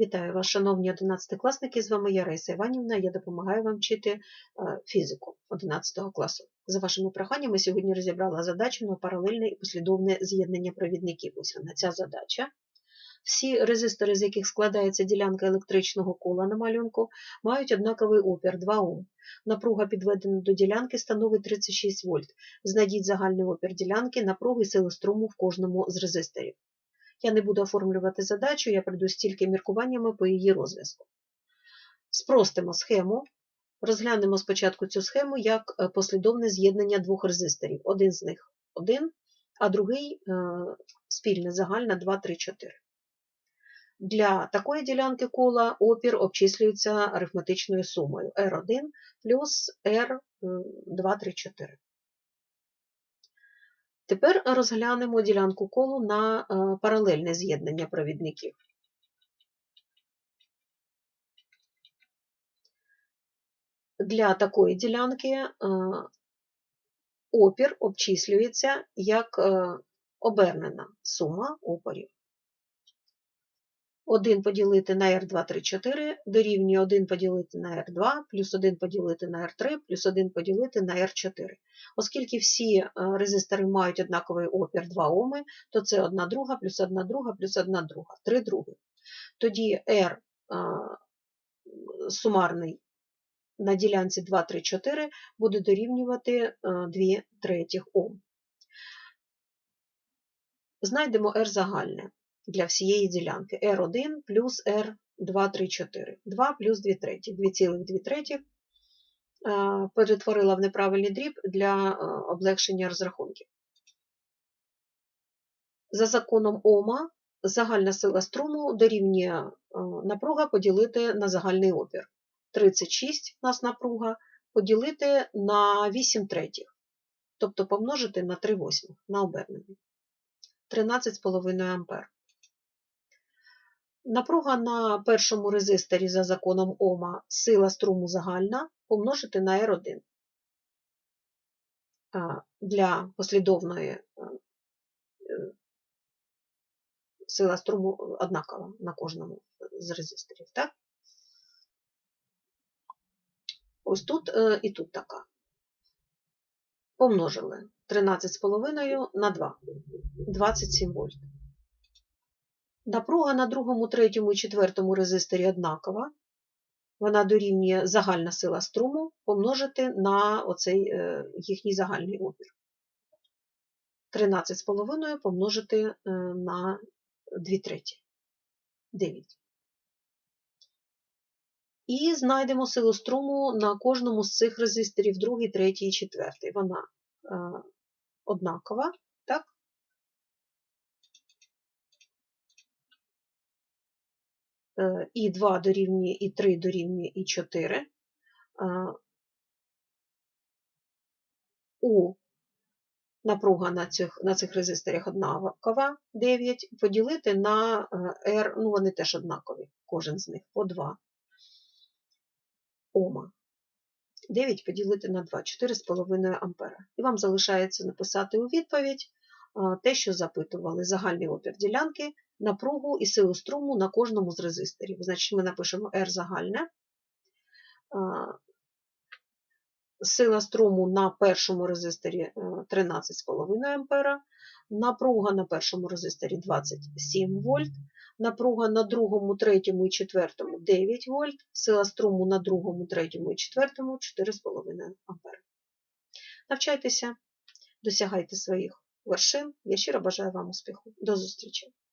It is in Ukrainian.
Вітаю вас, шановні 11-класники, з вами я Раїса Іванівна, я допомагаю вам вчити е, фізику 11 класу. За вашими проханнями сьогодні розібрала задачу на паралельне і послідовне з'єднання провідників. Ось вона ця задача. Всі резистори, з яких складається ділянка електричного кола на малюнку, мають однаковий опір 2 Ом. Напруга підведена до ділянки становить 36 вольт. Знайдіть загальний опір ділянки, напруги сили струму в кожному з резисторів. Я не буду оформлювати задачу, я прийду стільки міркуваннями по її розв'язку. Спростимо схему. Розглянемо спочатку цю схему як е, послідовне з'єднання двох резисторів. Один з них 1, а другий е, спільне загальне 2, 3, 4. Для такої ділянки кола опір обчислюється арифметичною сумою R1 плюс R2, 3, 4. Тепер розглянемо ділянку колу на е, паралельне з'єднання провідників. Для такої ділянки е, опір обчислюється як е, обернена сума опорів. 1 поділити на R2, 3, 4 дорівнює 1 поділити на R2, плюс 1 поділити на R3, плюс 1 поділити на R4. Оскільки всі е, резистори мають однаковий опір 2 Оми, то це 1 друга, плюс 1 друга, плюс 1 друга, 3 други. Тоді R е, сумарний на ділянці 2, 3, 4 буде дорівнювати 2 е, третіх Ом. Знайдемо R загальне для всієї ділянки R1 плюс R2, 3, 4. 2 плюс 2 треті. 2,2 треті перетворила в неправильний дріб для е, облегшення розрахунків. За законом Ома загальна сила струму дорівнює е, напруга поділити на загальний опір. 36 у нас напруга поділити на 8 третіх, тобто помножити на 3 восьмих на обернення. 13,5 ампер. Напруга на першому резисторі за законом Ома сила струму загальна помножити на R1. Для послідовної е, сила струму однакова на кожному з резисторів. Так? Ось тут е, і тут така. Помножили 13,5 на 2, 27 вольт. Напруга на другому, третьому і четвертому резисторі однакова. Вона дорівнює загальна сила струму помножити на оцей е, їхній загальний опір. 13,5 помножити е, на 2 треті. 9. І знайдемо силу струму на кожному з цих резисторів, другий, третій і четвертий. Вона е, однакова, так? І 2 дорівнює, і 3 дорівнює, і 4. Е, у напруга на цих на цих резисторах однакова 9, поділити на R, е, ну вони теж однакові, кожен з них по 2 Ома. 9 поділити на 2, 4,5 ампера. І вам залишається написати у відповідь те, що запитували, загальний опір ділянки напругу і силу струму на кожному з резисторів. Значить, ми напишемо R загальне. Сила струму на першому резисторі 13,5 А, напруга на першому резисторі 27 вольт, напруга на другому, третьому і четвертому 9 вольт, сила струму на другому, третьому і четвертому 4,5 А. Навчайтеся, досягайте своїх вершин. Я щиро бажаю вам успіху. До зустрічі!